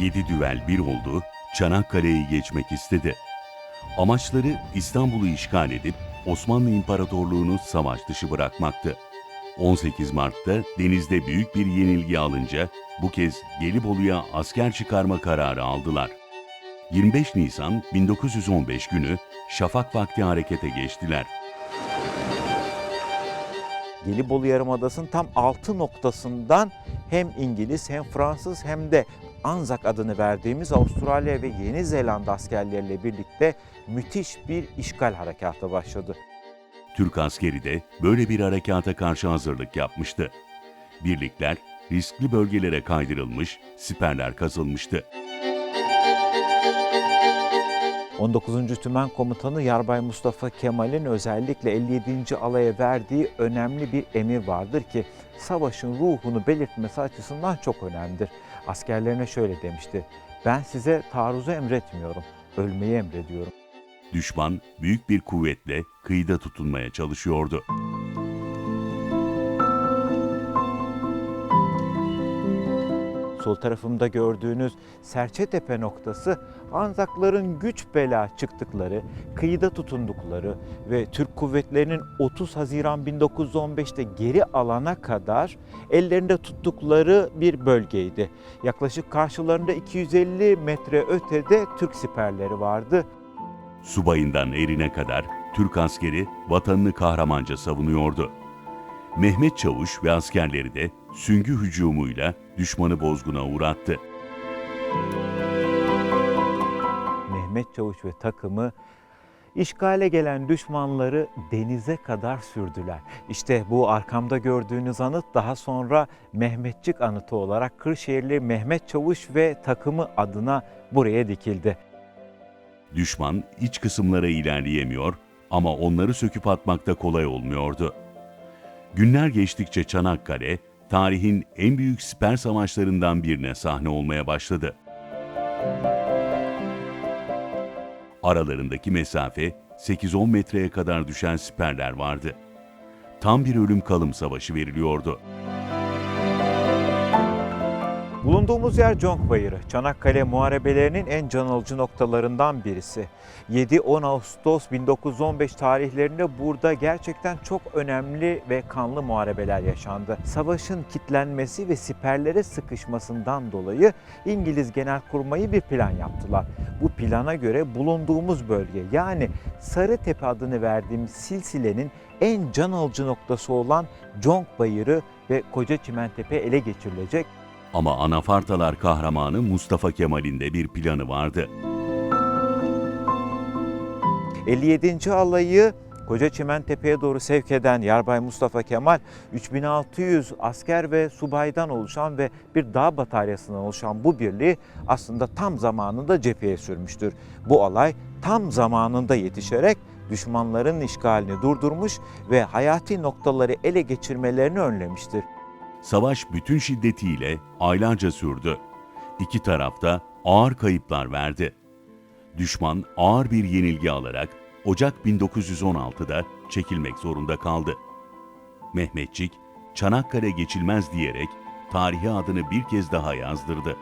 yedi düvel bir oldu, Çanakkale'yi geçmek istedi. Amaçları İstanbul'u işgal edip Osmanlı İmparatorluğu'nu savaş dışı bırakmaktı. 18 Mart'ta denizde büyük bir yenilgi alınca bu kez Gelibolu'ya asker çıkarma kararı aldılar. 25 Nisan 1915 günü şafak vakti harekete geçtiler. Gelibolu Yarımadası'nın tam altı noktasından hem İngiliz hem Fransız hem de Anzak adını verdiğimiz Avustralya ve Yeni Zelanda askerleriyle birlikte müthiş bir işgal harekatı başladı. Türk askeri de böyle bir harekata karşı hazırlık yapmıştı. Birlikler riskli bölgelere kaydırılmış, siperler kazılmıştı. 19. Tümen Komutanı Yarbay Mustafa Kemal'in özellikle 57. alaya verdiği önemli bir emir vardır ki savaşın ruhunu belirtmesi açısından çok önemlidir. Askerlerine şöyle demişti. Ben size taarruzu emretmiyorum, ölmeyi emrediyorum. Düşman büyük bir kuvvetle kıyıda tutunmaya çalışıyordu. Sol tarafımda gördüğünüz Serçetepe noktası Anzakların güç bela çıktıkları, kıyıda tutundukları ve Türk kuvvetlerinin 30 Haziran 1915'te geri alana kadar ellerinde tuttukları bir bölgeydi. Yaklaşık karşılarında 250 metre ötede Türk siperleri vardı. Subayından erine kadar Türk askeri vatanını kahramanca savunuyordu. Mehmet Çavuş ve askerleri de süngü hücumuyla düşmanı bozguna uğrattı. Mehmet Çavuş ve takımı işgale gelen düşmanları denize kadar sürdüler. İşte bu arkamda gördüğünüz anıt daha sonra Mehmetçik anıtı olarak Kırşehirli Mehmet Çavuş ve takımı adına buraya dikildi. Düşman iç kısımlara ilerleyemiyor ama onları söküp atmakta kolay olmuyordu. Günler geçtikçe Çanakkale, tarihin en büyük siper savaşlarından birine sahne olmaya başladı. Aralarındaki mesafe 8-10 metreye kadar düşen siperler vardı. Tam bir ölüm kalım savaşı veriliyordu. Bulunduğumuz yer Conk Bayırı, Çanakkale muharebelerinin en can alıcı noktalarından birisi. 7-10 Ağustos 1915 tarihlerinde burada gerçekten çok önemli ve kanlı muharebeler yaşandı. Savaşın kitlenmesi ve siperlere sıkışmasından dolayı İngiliz Genelkurmayı bir plan yaptılar. Bu plana göre bulunduğumuz bölge yani Sarıtepe adını verdiğimiz silsilenin en can alıcı noktası olan Conk Bayırı ve Koca Çimentepe ele geçirilecek. Ama Anafartalar kahramanı Mustafa Kemal'in de bir planı vardı. 57. alayı Koca Çimentepe'ye doğru sevk eden Yarbay Mustafa Kemal 3600 asker ve subaydan oluşan ve bir dağ bataryasından oluşan bu birliği aslında tam zamanında cepheye sürmüştür. Bu alay tam zamanında yetişerek düşmanların işgalini durdurmuş ve hayati noktaları ele geçirmelerini önlemiştir. Savaş bütün şiddetiyle aylarca sürdü. İki tarafta ağır kayıplar verdi. Düşman ağır bir yenilgi alarak Ocak 1916'da çekilmek zorunda kaldı. Mehmetçik, Çanakkale geçilmez diyerek tarihi adını bir kez daha yazdırdı.